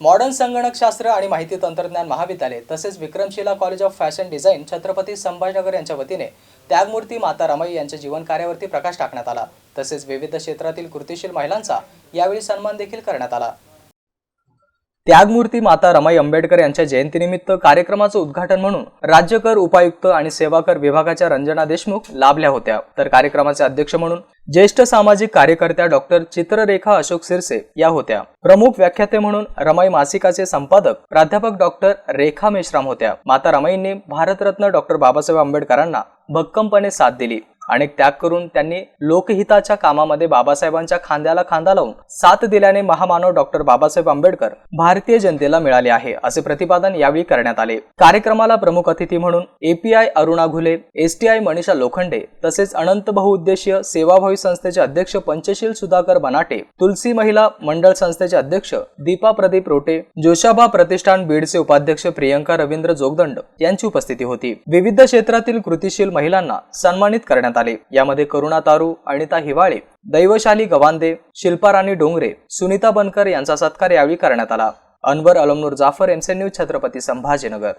Modern संगणकशास्त्र आणि माहिती तंत्रज्ञान महाविद्यालय तसेच Vikramshila college of fashion design Chhatrapati Sambhajinagar यांच्या वतीने त्यागमूर्ती माता रमाई यांच्या जीवन कार्यावरती प्रकाश टाकण्यात आला. तसेच विविध क्षेत्रातील कृतिशील महिलांचा यावेळी सन्मान देखील करण्यात आला. त्यागमूर्ती माता रमाई आंबेडकर यांच्या जयंतीनिमित्त कार्यक्रमाचं उद्घाटन म्हणून राज्यकर उपायुक्त आणि सेवाकर विभागाच्या रंजना देशमुख लाभल्या होत्या. तर कार्यक्रमाचे अध्यक्ष म्हणून ज्येष्ठ सामाजिक कार्यकर्त्या डॉक्टर चित्ररेखा अशोक सिरसे या होत्या. प्रमुख व्याख्याते म्हणून रमाई मासिकाचे संपादक प्राध्यापक डॉक्टर रेखा मेश्राम होत्या. माता रमाईंनी भारतरत्न डॉक्टर बाबासाहेब आंबेडकरांना भक्कमपणे साथ दिली. आणि त्याग करून त्यांनी लोकहिताच्या कामामध्ये बाबासाहेबांच्या खांद्याला खांदा लावून साथ दिल्याने महामानव डॉक्टर बाबासाहेब आंबेडकर भारतीय जनतेला मिळाले आहे असे प्रतिपादन यावेळी करण्यात आले. कार्यक्रमाला प्रमुख अतिथी म्हणून एपीआय अरुणा घुले एसटीआय मनीषा लोखंडे तसेच अनंत बहुउद्देशीय सेवाभावी संस्थेचे अध्यक्ष पंचशील सुधाकर बनाटे तुलसी महिला मंडळ संस्थेचे अध्यक्ष दीपा प्रदीप रोटे जोशाबा प्रतिष्ठान बीडचे उपाध्यक्ष प्रियंका रवींद्र जोगदंड यांची उपस्थिती होती. विविध क्षेत्रातील कृतिशील महिलांना सन्मानित करण्यात आले. यामध्ये करुणा तारू अनिता हिवाळे दैवशाली गवांदे शिल्पाराणी डोंगरे सुनीता बनकर यांचा सत्कार यावेळी करण्यात आला. अनवर अलमनूर जाफर एमसे न्यूज छत्रपती संभाजीनगर.